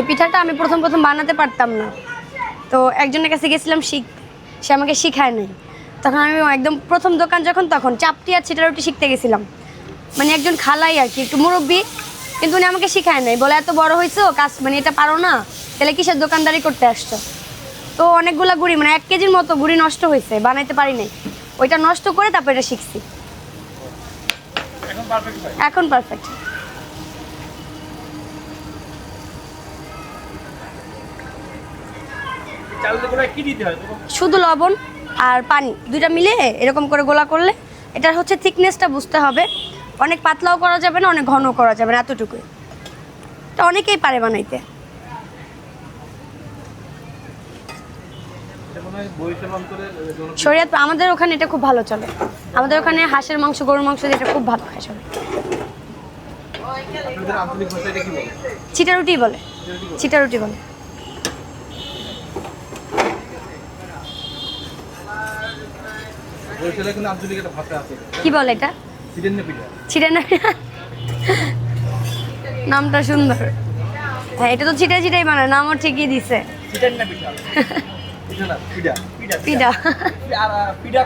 এই পিঠাটা আমি প্রথম প্রথম বানাতে পারতাম না। তো একজনের কাছে গেছিলাম শিখ, সে আমাকে শিখায় নাই। তখন আমি একদম প্রথম দোকান যখন, তখন চাপটি আর ছিটা রুটি শিখতে গেছিলাম। মানে একজন খালাই আর কি, একটু মুরব্বী, কিন্তু উনি আমাকে শিখায় নাই। বলে, এত বড় হয়েছো, কাজ মানে এটা পারো না, তাহলে কিসের দোকানদারি করতে আসছো? তো অনেকগুলা গুড়ি মানে এক কেজির মতো গুড়ি নষ্ট হয়েছে, বানাইতে পারি নাই। ওইটা নষ্ট করে তারপর এটা শিখছি। এখন পারফেক্ট ভাই এখন পারফেক্ট চালের গোড়ায় কি দিতে হয় তখন শুধু লবণ আর পানি দুইটা মিলে এরকম করে গোলা করলে এটার হচ্ছে থিকনেসটা বুঝতে হবে। অনেক পাতলাও করা যাবে না অনেক ঘন করা যাবে না এতটুকুই। এটা অনেকেই পারে বানাইতে। শরীয়ত আমাদের ওখানে এটা খুব ভালো চলে। আমাদের ওখানে হাঁসের মাংস গরুর মাংস এটা খুব ভালো খায় সবাই কি বলে? চিটা রুটি বলে এটা কি বলে? চিটা রুটি বলে বরিশালে কিন্তু আঞ্চলিক একটা ভাষা আছে কি বলে এটা? নামটা সুন্দর। হ্যাঁ এটা তো ছিটে ছিটাই বানায় নামও ঠিকই দিছে। পিঠা। পিঠা